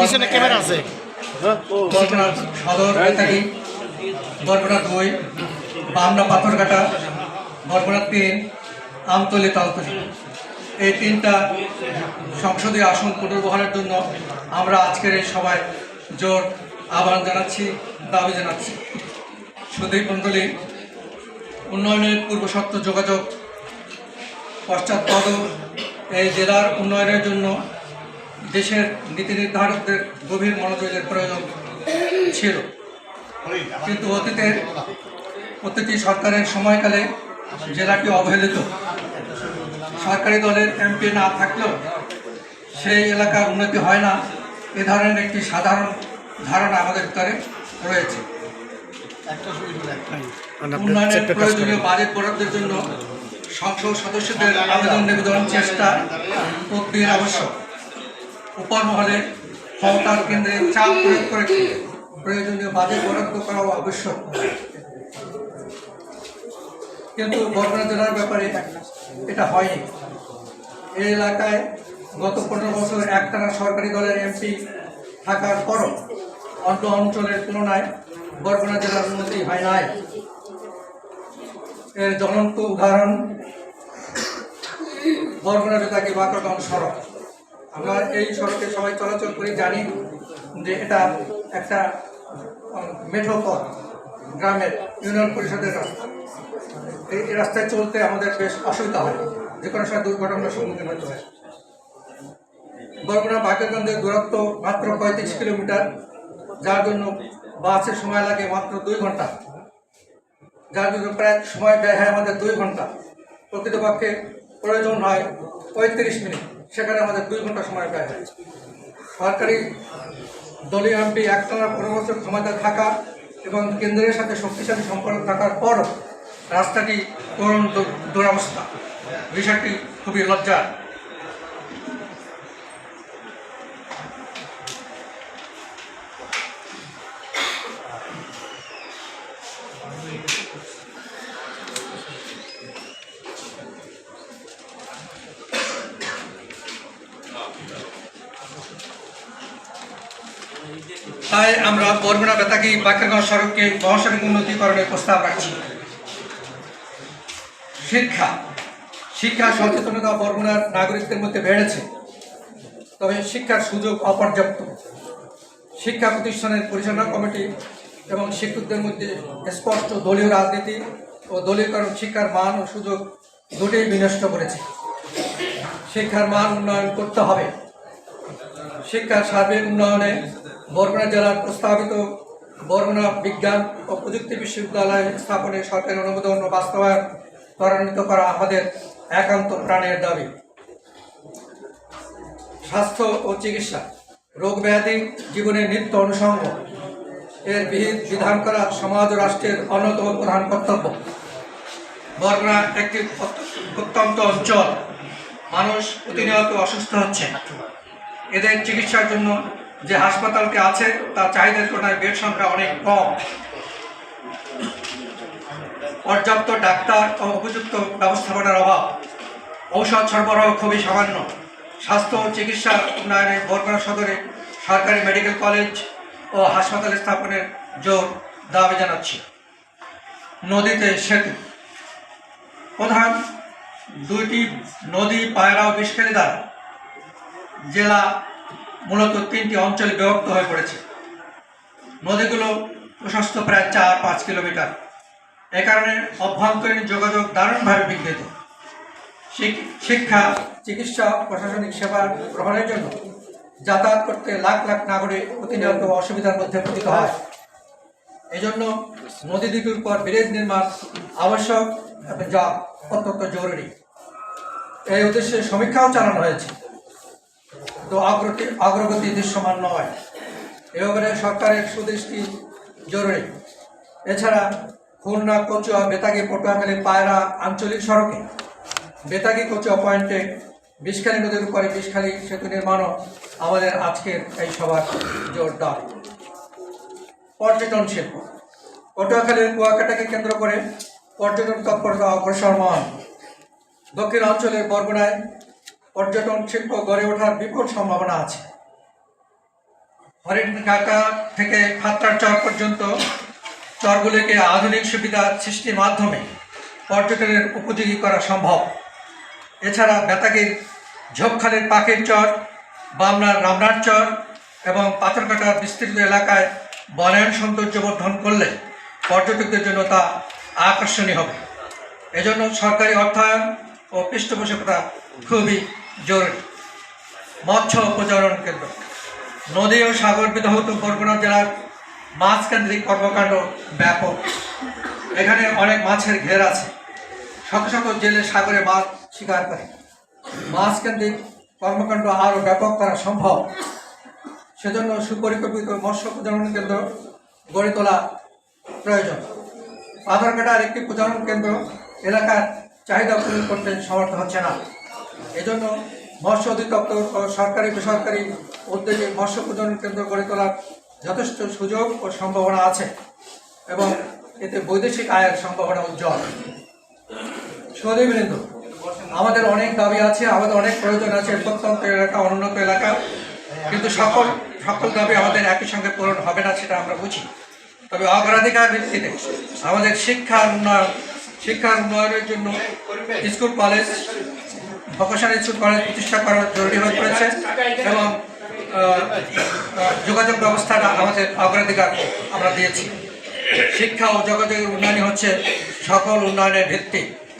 পিছনে ক্যামেরা আছে। বরগুনা সদর বেতাগি বরগুনা দুই বামনা পাথরঘাটা তিন আমতলি তালতলি। এই তিনটা সংসদীয় আসন পুনর্বহালের জন্য আমরা আজকের এই সভায় জোর আহ্বান জানাচ্ছি দাবি জানাচ্ছি। সুদীপ মণ্ডলী উন্নয়নের পূর্বশর্ত যোগাযোগ পশ্চাৎপদ এই জেলার উন্নয়নের জন্য দেশের নীতি নির্ধারকদের গভীর মনোযোগের প্রয়োজন ছিল। কিন্তু অতীতে প্রতিটি সরকারের সময়কালে জেলাটি অবহেলিত। সরকারি দলের এমপি না থাকলেও সেই এলাকার উন্নতি হয় না, এ ধরনের একটি সাধারণ ধারণা আমাদের ভিতরে রয়েছে। উন্নয়নের প্রয়োজনীয় বাজেট বরাদ্দের জন্য সংসদ সদস্যদের আবেদন নিবেদন চেষ্টা প্রক্রিয়া আবশ্যক। উপর মহলে ক্ষমতার কেন্দ্রে চাপ প্রয়োগ করে প্রয়োজনীয় বাজেট বরাদ্দ করাও আবশ্যক। কিন্তু বরগুনা জেলার ব্যাপারে এটা হয়নি। এই এলাকায় গত পনেরো বছর একটানা সরকারি দলের এমপি থাকার পরও অন্য অঞ্চলের তুলনায় বরগুনা জেলার উন্নতি হয় নাই। এর জ্বলন্ত উদাহরণ বরগুনা বেতাকি বাকরগাঁও সড়ক। আমরা এই সড়কে সবাই চলাচল করি, জানি যে এটা একটা মেঠো পথ, গ্রামের ইউনিয়ন পরিষদের রাস্তা। এই রাস্তায় চলতে আমাদের বেশ অসুবিধা হয়, যে কোনো সময় দুর্ঘটনার সম্মুখীন হতে হয়। বরগুনা বাকেরগঞ্জের দূরত্ব মাত্র পঁয়ত্রিশ কিলোমিটার, যার জন্য বাসের সময় লাগে মাত্র দুই ঘণ্টা। যার জন্য প্রায় সময় ব্যয় হয় আমাদের দুই ঘণ্টা। প্রকৃতপক্ষে প্রয়োজন হয় পঁয়ত্রিশ মিনিট। সেখানে আমাদের দুই ঘণ্টা সময় ব্যয় সরকারি দলীয় এমপি একটানা পনেরো বছর ক্ষমতায় থাকা এবং কেন্দ্রের সাথে শক্তিশালী সম্পর্ক থাকার পরও রাস্তাটি দুরাবস্থা দুরবস্থা। বিষয়টি খুবই লজ্জার। তাই আমরা বরগুনা বেতাকি বাকেরগাঁও সড়ককে মহাসড়ক উন্নতিকরণের প্রস্তাব রাখছি। শিক্ষা শিক্ষা সচেতনতা বরগুনার নাগরিকদের মধ্যে বেড়েছে। তবে শিক্ষার সুযোগ অপর্যাপ্ত। শিক্ষা প্রতিষ্ঠানের পরিচালনা কমিটি এবং শিক্ষকদের মধ্যে স্পষ্ট দলীয় রাজনীতি ও দলীয়করণ শিক্ষার মান ও সুযোগ দুটোই বিনষ্ট করেছে। শিক্ষার মান উন্নয়ন করতে হবে। শিক্ষার সার্বিক উন্নয়নে বরগুনা জেলার প্রস্তাবিত বরগুনা বিজ্ঞান ও প্রযুক্তি বিশ্ববিদ্যালয় স্থাপনে সরকারি অনুমোদন ও বাস্তবায়ন ত্বরান্বিত করা আমাদের একান্ত প্রাণের দাবি। স্বাস্থ্য ও চিকিৎসা, রোগ ব্যাধি, জীবনের নিত্য অনুষঙ্গ এর বিহিত বিধান করা সমাজ ও রাষ্ট্রের অন্যতম প্রধান কর্তব্য। বরগুনা একটি প্রত্যন্ত অঞ্চল। মানুষ প্রতিনিয়ত অসুস্থ হচ্ছে। এদের চিকিৎসার জন্য যে হাসপাতালকে আছে, তার চাহিদার তুলনায় বেড সংখ্যা অনেক কম। পর্যাপ্ত ডাক্তার ও উপযুক্ত ব্যবস্থাপনার অভাব। ঔষধ সরবরাহ খুবই সামান্য। স্বাস্থ্য ও চিকিৎসা উন্নয়নে বরগুনা সদরে সরকারি মেডিকেল কলেজ ও হাসপাতাল স্থাপনের জোর দাবি জানাচ্ছি। নদীতে সেতু। প্রধান দুইটি নদী পায়রা ও বিষকারী দ্বারা জেলা মূলত তিনটি অঞ্চলে বিভক্ত হয়ে পড়েছে। নদীগুলো প্রশস্ত প্রায় চার পাঁচ কিলোমিটার। এ কারণে অভ্যন্তরীণ যোগাযোগ দারুণভাবে বিঘ্নিত। শিক- শিক্ষা, চিকিৎসা, প্রশাসনিক সেবা গ্রহণের জন্য যাতায়াত করতে লাখ লাখ নাগরিক প্রতিনিয়ত অসুবিধার মধ্যে পতিত হয়। এজন্য নদী দুটির পর ব্রিজ নির্মাণ আবশ্যক যা অত্যন্ত জরুরি। এই উদ্দেশ্যে সমীক্ষাও চালানো হয়েছে। তো অগ্রগতি অগ্রগতি দৃশ্যমান নয়। এ ব্যাপারে সরকারের সুদৃষ্টি জরুরি। এছাড়া খুলনা, কচুয়া, বেতাগি, পটুয়াখালী, পায়রা আঞ্চলিক সড়কে বেতাগি, কচুয়া পয়েন্টে বিষখালী নদীর উপরে বিষখালী সেতু নির্মাণও আমাদের আজকের এই সভার জোর দাবি পর্যটন শিল্প। পটুয়াখালীর কুয়াকাটাকে কেন্দ্র করে পর্যটন তৎপরতা অগ্রসরমান। দক্ষিণ অঞ্চলের বরগুনায় পর্যটন শিল্প গড়ে ওঠার বিপুল সম্ভাবনা আছে। হরিণ কাকা থেকে খাত্রার চর পর্যন্ত চরগুলিকে আধুনিক সুবিধা সৃষ্টির মাধ্যমে পর্যটনের উপযোগী করা সম্ভব। এছাড়া বেতাগির ঝোপখালের পাখির চর, বামনার রামনার চর এবং পাথরকাটার বিস্তৃত এলাকায় বনায়ন সৌন্দর্য বর্ধন করলে পর্যটকদের জন্য তা আকর্ষণীয় হবে। এজন্য সরকারি অর্থায়ন ও পৃষ্ঠপোষকতা খুবই জরুরি। মৎস্য প্রজনন কেন্দ্র। নদী ও সাগর বিধৌত বরগুনা জেলার মাছ কেন্দ্রিক কর্মকাণ্ড ব্যাপক। এখানে অনেক মাছের ঘের আছে। শত শত জেলে সাগরে মাছ শিকার করে। মাছ কেন্দ্রিক কর্মকাণ্ড আরও ব্যাপক করা সম্ভব। সেজন্য সুপরিকল্পিত মৎস্য প্রজনন কেন্দ্র গড়ে তোলা প্রয়োজন। পাথরঘাটার একটি প্রজনন কেন্দ্র এলাকার চাহিদা পূরণ করতে সমর্থ হচ্ছে না। এজন্য মৎস্য অধিদপ্তর ও সরকারি বেসরকারি উদ্যোগে মৎস্য প্রজনন কেন্দ্র গড়ে তোলার যথেষ্ট সুযোগ ও সম্ভাবনা আছে এবং এতে বৈদেশিক আয়ের সম্ভাবনা উজ্জ্বল। সৌদীবৃন্দ আমাদের অনেক দাবি আছে, আমাদের অনেক প্রয়োজন আছে প্রত্যন্ত এলাকা, অনুন্নত এলাকা, কিন্তু সকল সকল দাবি আমাদের একই সঙ্গে পূরণ হবে না সেটা আমরা বুঝি। তবে অগ্রাধিকার ভিত্তিতে আমাদের শিক্ষা উন্নয়ন শিক্ষার উন্নয়নের জন্য school, college vocational school college প্রতিষ্ঠা করা জরুরি হয়ে পড়েছে এবং যোগাযোগ ব্যবস্থাটা আমাদের অগ্রাধিকার আমরা দিয়েছি। শিক্ষা ও যোগাযোগের উন্নয়নই হচ্ছে সকল উন্নয়নের ভিত্তি।